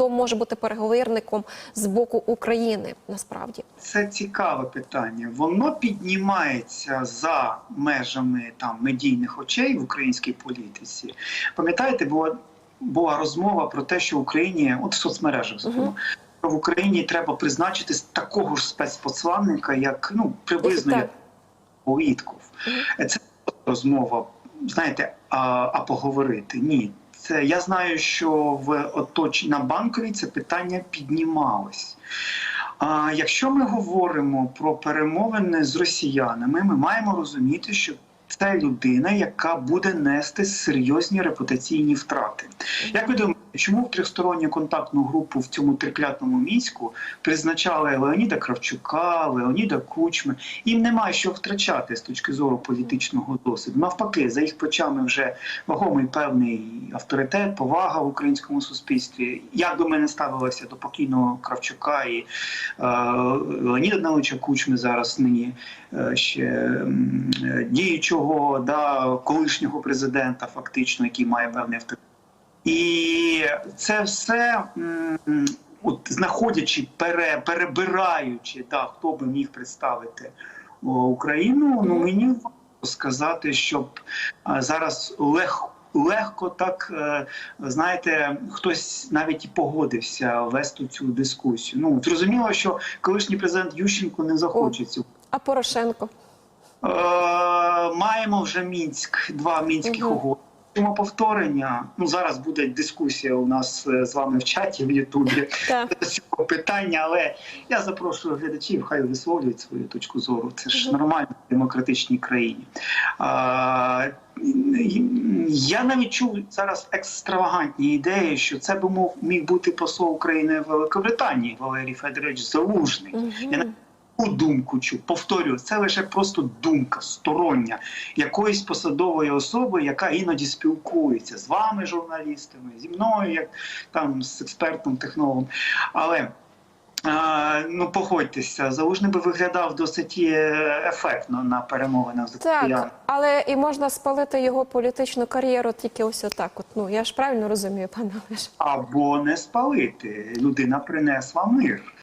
хто може бути переговірником з боку України насправді? Це цікаве питання. Воно піднімається за межами там медійних очей в українській політиці. Пам'ятаєте, була, була розмова про те, що в Україні, от в соцмережах, зокрема, що в Україні треба призначити такого ж спецпосланника, як ну приблизно як Уітков. Це розмова, знаєте, а, а поговорити. Ні. Це я знаю, що в оточенні на банковій це питання піднімалось. А якщо ми говоримо про перемовини з росіянами, ми маємо розуміти, що це людина, яка буде нести серйозні репутаційні втрати. Як ви думаєте, чому в трьохсторонню контактну групу в цьому триклятному мінську призначали Леоніда Кравчука, Леоніда Кучми? Їм немає що втрачати з точки зору політичного досвіду. Навпаки, за їх плечами вже вагомий певний авторитет, повага в українському суспільстві. Як би ми не до покійного Кравчука і е, Леоніда Даниловича Кучми зараз нині е, ще е, діючого да, колишнього президента, фактично, який має певний авторитет. І це все, от знаходячи, пере, перебираючи, да, хто би міг представити Україну, ну мені сказати, щоб зараз легко. Легко так, е, знаєте, хтось навіть і погодився вести цю дискусію. Ну зрозуміло, що колишній президент Ющенко не захоче цю А Порошенко? Е, маємо вже мінськ, два мінських угоди. Чому повторення? Ну зараз буде дискусія у нас е, з вами в чаті в Ютубі цього питання, але я запрошую глядачів, хай висловлюють свою точку зору. Це ж нормально в демократичній країні. А, я навіть чув зараз екстравагантні ідеї, що це би мов міг бути посол України в Великобританії Валерій Федорович Залужний. Я думку чув. Повторюю, це лише просто думка стороння якоїсь посадової особи, яка іноді спілкується з вами, журналістами, зі мною, як там з експертом, технологом. Але а, ну погодьтеся, залужний би виглядав досить е, ефектно на перемовинах з. Так, але і можна спалити його політичну кар'єру тільки ось отак. От ну я ж правильно розумію, пане Олеже. Або не спалити. Людина принесла мир.